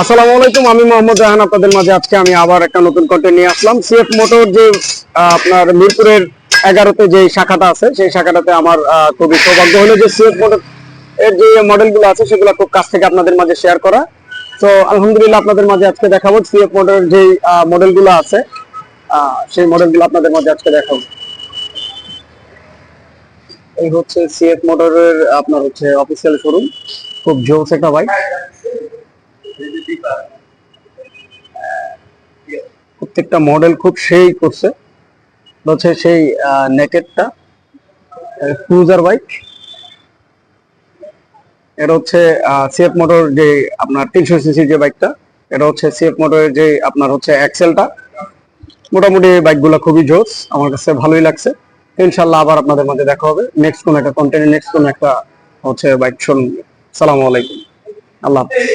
আসসালামু আলাইকুম, আমি মোহাম্মদ রাহান আপনাদের মাঝে আজকে আমি আবার একটা নতুন কন্টেন্ট নিয়ে আসলাম। সিএফ মোটর যে আপনার মিরপুরের এগারোতে যে শাখাটা আছে, সেই শাখাটাতে আমার খুবই সৌভাগ্য হলো যে সিএফ মোটর এর যে মডেলগুলো আছে, সেগুলো খুব কাছ থেকে আপনাদের মাঝে শেয়ার করা। তো আলহামদুলিল্লাহ আপনাদের মাঝে আজকে দেখাবো সিএফ মোটরের যে মডেলগুলো আছে সেই মডেলগুলো আপনাদের মাঝে আজকে দেখাবো। এই হচ্ছে সিএফ মোটরের আপনার হচ্ছে অফিসিয়াল শোরুম খুব জোস একটা বাইক প্রত্যেকটা মডেল খুব সেই করছে। হচ্ছে সেই নেকেটটা ক্রুজার বাইক এটা হচ্ছে সিএফ মোটর যে আপনার তিনশো সিসি যে বাইকটা এটা হচ্ছে সিএফ মোটরের যে আপনার হচ্ছে এক্সেলটা মোটামুটি বাইকগুলো খুবই জোস, আমার কাছে ভালোই লাগছে। ইনশাল্লাহ আবার আপনাদের মাঝে দেখা হবে। নেক্সট কোন একটা কন্টেন্ট নেক্সট কোন একটা হচ্ছে বাইক শুনুন সালামু আলাইকুম। আল্লাহ হাফেজ।